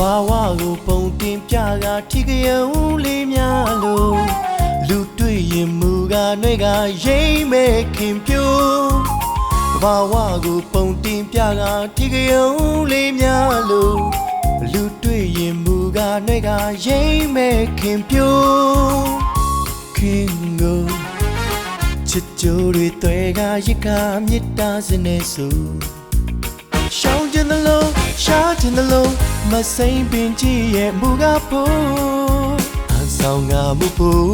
ဘာဝကိုပုံတင်ပြကထိကယုံလေးများလို့လူတွေ့ရင်မူကားတွေကရိမ့်မဲ့ခင်ပြိုးဘာဝကိုပုံတင်ပြကထိကယုံလေးများလို့လူတွေ့ရင်မူကားတွေကရိမ့်မဲ့ခင်ပြိုးခင်ကိုချစ်ကြိုးတွေတွေကရစ်ကမြစ်တာစနေစုရှောင်းကျင်သလို ရှားကျင်သလိုမစိမ့်ပင်ကြီးရဲ့မူကဖို့အဆောင်ငါမှုဖို့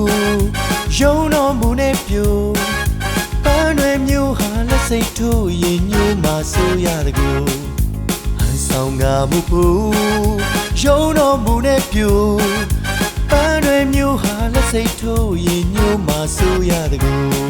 ရုံတော်မူနဲ့ပြိုပန်းတွေမျိုးဟာလက်စိတ်ထိုးရင်ညိုမှဆိုရတကူအဆောင်ငါမှုဖို့ရုံတော်မူနဲ့ပြိုပန်းတွေမျိုးဟာလက်စိတ်ထိုးရင်ညိုမှဆိုရတကူ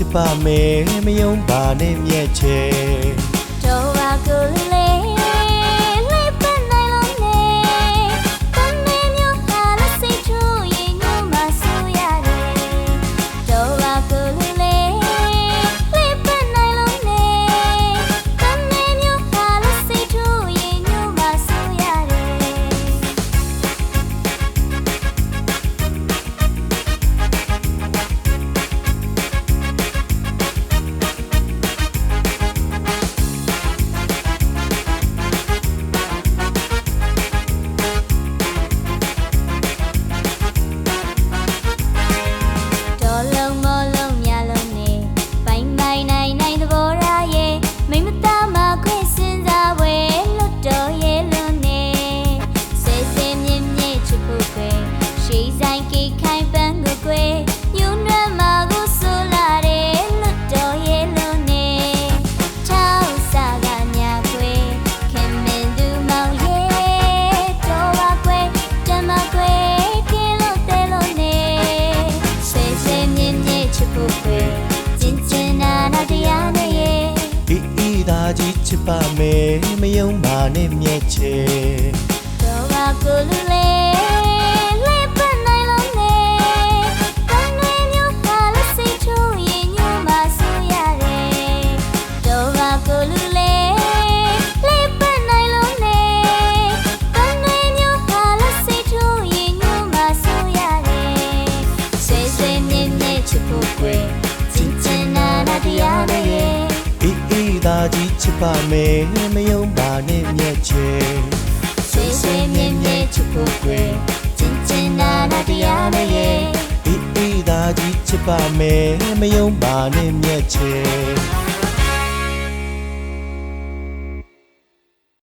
ချစ်ပါမယ်မယုံပါနဲ့မြက်ချေ ဆိုင်ကေခိုင်ပန်းကိုကွယ်ညွန်းနှမ်းမကိုဆိုလာတယ်လွတ်တော်ရဲ့လွန်နဲ့ထောက်စားကညာကွယ်ခင်မင်သူမောင်ရဲ့တော်ပါကွယ်တမကွယ်ကဲလို့တဲလို့နဲ့ဆွေဆွေမြင့်မြင့်ချစ်ဖို့ကွယ်ကျင်ကျင်နာနာတရားနဲ့ရဲ့အေးအေးသားကြီးချစ်ပါမယ်မယုံပါနဲ့မြက်ချေ ပါမယ်မယုံပါနဲ့မြက်ချေဆွေဆွေမြင့်မြင့်ချစ်ဖို့ကွယ်ကျင်ကျင်နာနာတရားနဲ့ရဲ့အေးအေးသားကြီးချစ်ပါမယ်မယုံပါနဲ့မြက်ချေ